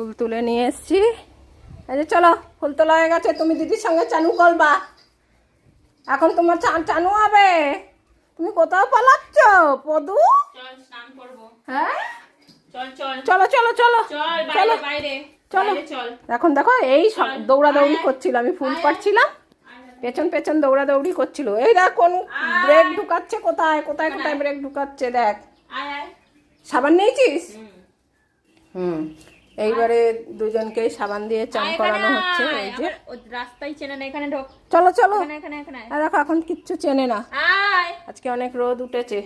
ফুল তুলে নিয়ে এসছি। এই যে চলো ফুল তোলা হয়ে গেছে তুমি দিদির সঙ্গে চানু করবা। এখন তোমার চা- চানু হবে। তুমি কোথাও পালাচ্ছ? পদু? চল স্নান করব। হ্যাঁ? চল চল। চলো চলো চলো। চলো বাইরে বাইরে। চলো। এখন দেখো এই সব দৌড়াদৌড়ি করছিল আমি ফুল পাচ্ছিলাম পেছন পেছন দৌড়াদৌড়ি করছিল। এই দেখ কোন ব্রেক ঢুকাচ্ছে কোথায়? কোথায় কোথায় ব্রেক ঢুকাচ্ছে দেখ। আয় আয়। সাবান নিয়েছিস? হুম। এইবারে দুজনকেই সাবান দিয়ে চান করানো হচ্ছে এই যে। রাস্তায় চেনে না এখানে ঢোক। চলো চলো। এখানে এখানে এখানে আয়। দেখো এখন কিচ্ছু চেনে না। আয়। আজকে অনেক রোদ উঠেছে।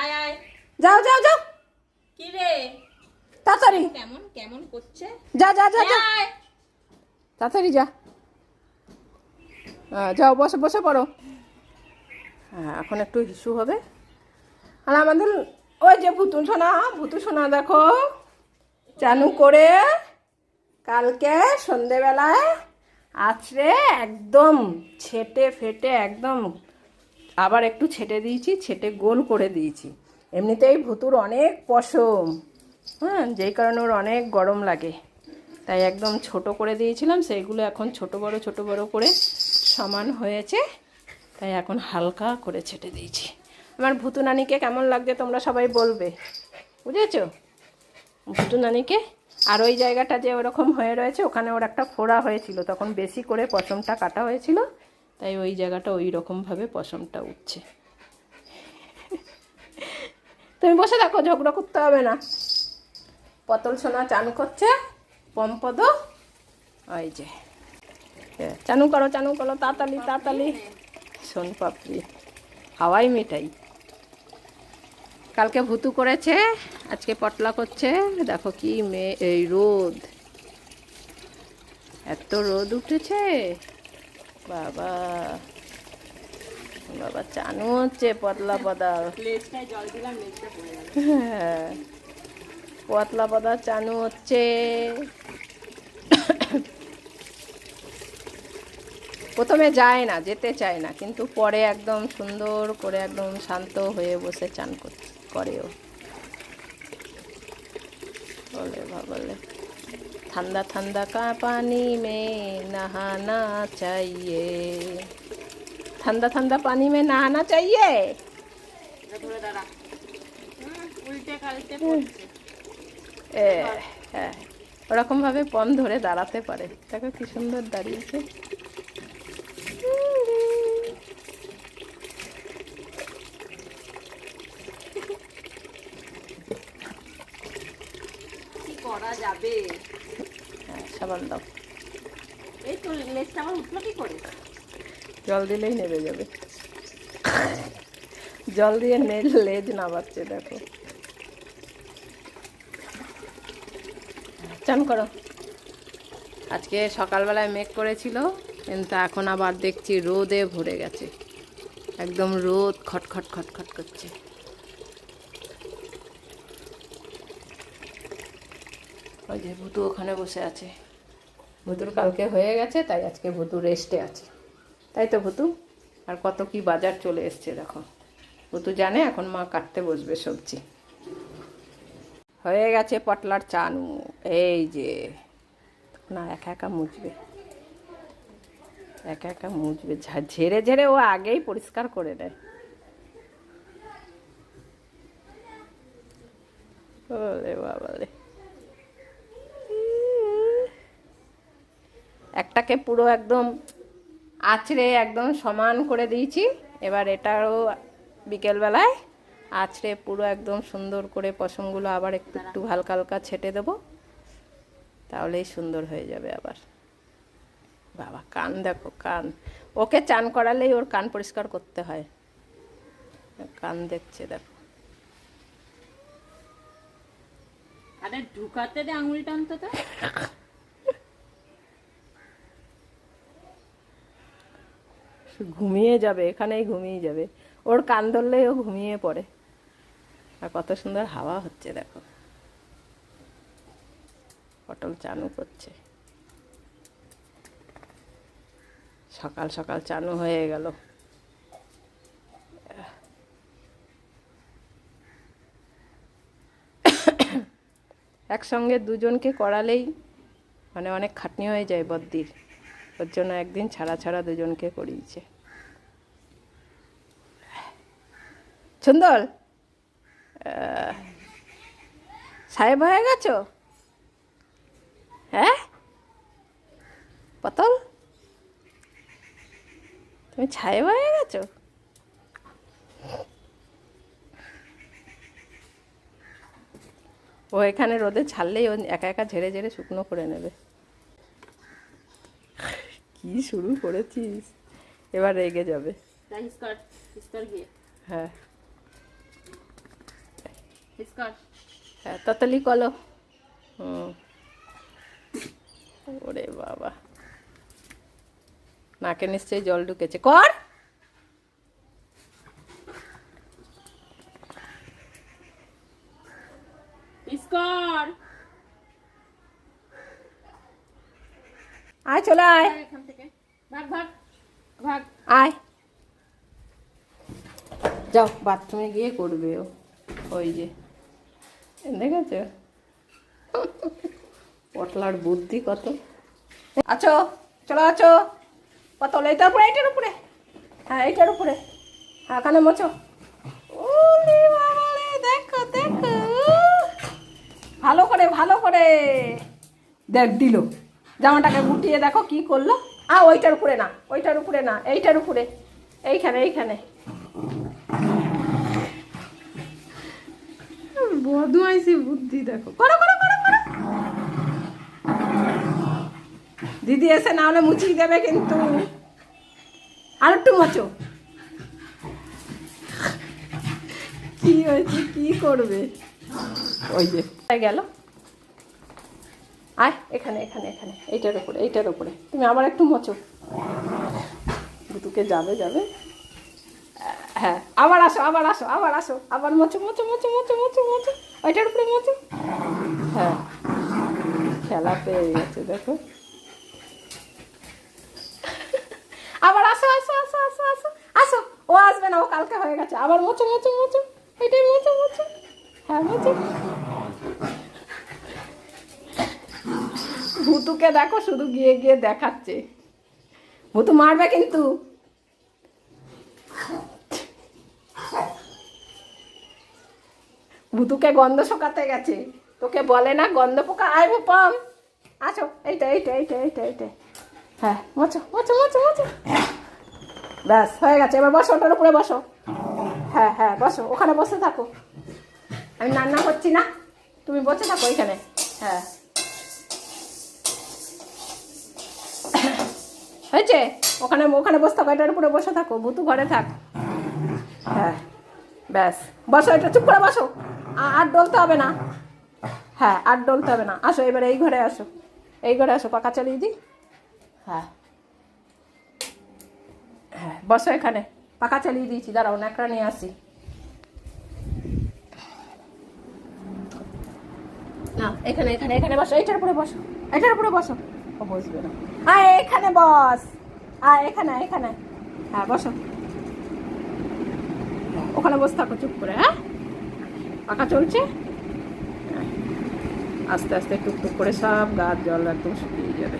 আয় আয়। যাও যাও যাও। কি রে? তাড়াতাড়ি। কেমন কেমন করছে? যা যা যা যা। তাড়াতাড়ি যা। হ্যাঁ, যাও বসে বসে পড়ো। হ্যাঁ এখন একটু হিসু হবে। আর আমাদের ওই যে ভুতু সোনা ভুতু সোনা দেখো। চানু করে কালকে সন্ধেবেলায় আছড়ে একদম ছেটে ফেটে একদম আবার একটু ছেটে দিয়েছি, ছেটে গোল করে দিয়েছি। এমনিতেই ভুতুর অনেক পশম হ্যাঁ যেই কারণে ওর অনেক গরম লাগে। তাই একদম ছোট করে দিয়েছিলাম, সেইগুলো এখন ছোট বড় ছোট বড় করে সমান হয়েছে। তাই এখন হালকা করে ছেটে দিয়েছি। আমার ভুতু নানিকে কেমন লাগছে তোমরা সবাই বলবে। বুঝেছ? ভুতু নানিকে। আর ওই জায়গাটা যে ওরকম হয়ে রয়েছে, ওখানে ওর একটা ফোড়া হয়েছিল, তখন বেশি করে পশমটা কাটা হয়েছিল, তাই ওই জায়গাটা ওই রকমভাবে পশমটা উঠছে। তুমি বসে দেখো ঝগড়া করতে হবে না। পতল সোনা চান করছে, পম্পদ, ওই যে। চানু করো চানু করো, তাড়াতাড়ি তাড়াতাড়ি। সোন পাপড়ি, হাওয়াই মিঠাই। কালকে ভুতু করেছে আজকে পটলা করছে। দেখো কি মে এই রোদ। এত রোদ উঠেছে। বাবা বাবা চানু হচ্ছে পতলা পদা হ্যাঁ পতলা পদা চানু হচ্ছে। প্রথমে যায় না যেতে চায় না কিন্তু পরে একদম সুন্দর করে একদম শান্ত হয়ে বসে চান করছে। করেও। বলে বলে ঠান্ডা ঠান্ডা কা পানি মে নহানা চাইয়ে। ঠান্ডা ঠান্ডা পানি মে নহানা চাইয়ে? হ্যাঁ। ওরকম ভাবে পম ধরে দাঁড়াতে পারে। দেখো কি সুন্দর দাঁড়িয়েছে কি করা যাবে হ্যাঁ সাবান দাও জল দিলেই নেবে যাবে। জল দিয়ে লেজ নামাচ্ছে দেখো। চান করো। আজকে সকালবেলায় মেঘ করেছিল, কিন্তু এখন আবার দেখছি রোদে ভরে গেছে। একদম রোদ খটখট খটখট করছে। ওই যে ভুতু ওখানে বসে আছে। ভুতুর কালকে হয়ে গেছে, তাই আজকে ভুতু রেস্টে আছে। তাই তো ভুতু, আর কত কি বাজার চলে এসছে দেখো। ভুতু জানে এখন মা কাটতে বসবে সবজি। হয়ে গেছে পটলার চানু, এই যে। না, একা একা মুচবে একা একা মুচবে ঝেড়ে ঝেড়ে ও আগেই পরিষ্কার করে দেয়। ওরে বাবালে একটাকে পুরো একদম আছড়ে একদম সমান করে দিয়েছি। এবার এটারও বিকেলবেলায় আছড়ে পুরো একদম সুন্দর করে পশমগুলো আবার একটু একটু হালকা হালকা ছেটে দেবো। তাহলেই সুন্দর হয়ে যাবে আবার। বাবা, কান দেখো, কান। ওকে চান করালেই ওর কান পরিষ্কার করতে হয়। কান দেখছে, দেখো। আরে ঢুকাতে দে আঙুলটা অন্তত ঘুমিয়ে যাবে, এখানেই ঘুমিয়ে যাবে। ওর কান ধরলেই ও ঘুমিয়ে পড়ে। আর কত সুন্দর হাওয়া হচ্ছে, দেখো। পটল চানু করছে। সকাল সকাল চানু হয়ে গেল। একসঙ্গে দুজনকে করালেই মানে অনেক খাটনি হয়ে যায় বদ্দির। ওর জন্য একদিন ছাড়া ছাড়া দুজনকে করিয়েছে। সুন্দর সাহেব হয়ে গেছো? হ্যাঁ? পতল তুমি ছায়েব হয়ে গেছো? ও এখানে রোদে ছাড়লেই ও একা একা ঝেড়ে ঝেড়ে শুকনো করে নেবে। কি শুরু করেছিস? এবার রেগে যাবে। হ্যাঁ। হ্যাঁ কলো। হুম। ওরে বাবা। নাকে নিশ্চয়ই জল ঢুকেছে। কর! কর আয় চলে আয় এখান থেকে। ভাগ ভাগ ভাগ। আয়। যাও বাথরুমে গিয়ে করবে ও। ওই যে। দেখেছ? পটলার বুদ্ধি কত। আছো, চলো আছো। পটল এইটার উপরে এইটার উপরে। হ্যাঁ এইটার উপরে। হ্যাঁ মোছো। ওরে দেখো দেখো। ভালো করে ভালো করে। দেখ, দিল। জামাটাকে গুটিয়ে দেখো কি করল। আ ওইটার উপরে না, ওইটার উপরে না, এইটার উপরে। এইখানে এইখানে। বদমাইশি বুদ্ধি দেখো। করো করো করো করো। দিদি এসে না হলে মুচিয়ে দেবে কিন্তু। আর একটু মোচো। কি হয়েছে, কি করবে? ওই যে গেল। আয়, এখানে এখানে এখানে, এইটার উপরে এইটার উপরে। তুমি আবার একটু মচো। দুটোকে যাবে যাবে। হ্যাঁ আবার আসো আবার আসো আবার আসো, আবার মোচো মোচো মোচো মোচো মোচো মোচো, ওইটার উপরে মোচো। হ্যাঁ খেলা পেয়ে গেছে, দেখো। আবার আসো আসো আসো আসো আসো আসো। ও আসবে না, ও কালকে হয়ে গেছে। আবার মোচো মোচো মোচো ওইটাই মোচো মোচো। হ্যাঁ মোচো। ভুতুকে দেখো, শুধু গিয়ে গিয়ে দেখাচ্ছে। ভুতু মারবে কিন্তু। ভুতুকে গন্ধ শোকাতে গেছে। তোকে বলে না গন্ধ পোকা? আয় পাম। আসো, এইটা এইটা এইটা এইটা এইটা। হ্যাঁ মোচো মোচো মোচো মোচো ব্যাস, হয়ে গেছে। এবার বসো, ওটার উপরে বসো। হ্যাঁ হ্যাঁ বসো, ওখানে বসে থাকো। আমি রান্না করছি না। তুমি বসে থাকো এখানে। হ্যাঁ। হয়েছে? ওখানে ওখানে বসে থাকো, এটার উপরে বসে থাকো। ভুতু ঘরে থাক। হ্যাঁ। ব্যাস। বসো, এটা চুপ করে বসো। আর ডলতে হবে না। হ্যাঁ আর ডলতে হবে না। আসো, এবারে এই ঘরে আসো। এই ঘরে আসো পাকা চালিয়ে দিই। হ্যাঁ। হ্যাঁ বসো এখানে। পাকা চালিয়ে দিয়েছি, দাঁড়াও, ন্যাকড়া নিয়ে আসি। না, এখানে এখানে এখানে বসো, এইটার উপরে বসো। এটার উপরে বসো। ও, বসবে না। আয়, এখানে বস। আয়, এখানে এখানে। হ্যাঁ বসো। ওখানে বসে থাকো, চুপ করে হ্যাঁ পাকা চলছে। আস্তে আস্তে টুকটুক করে সব গাছ জল একদম শুকিয়ে যাবে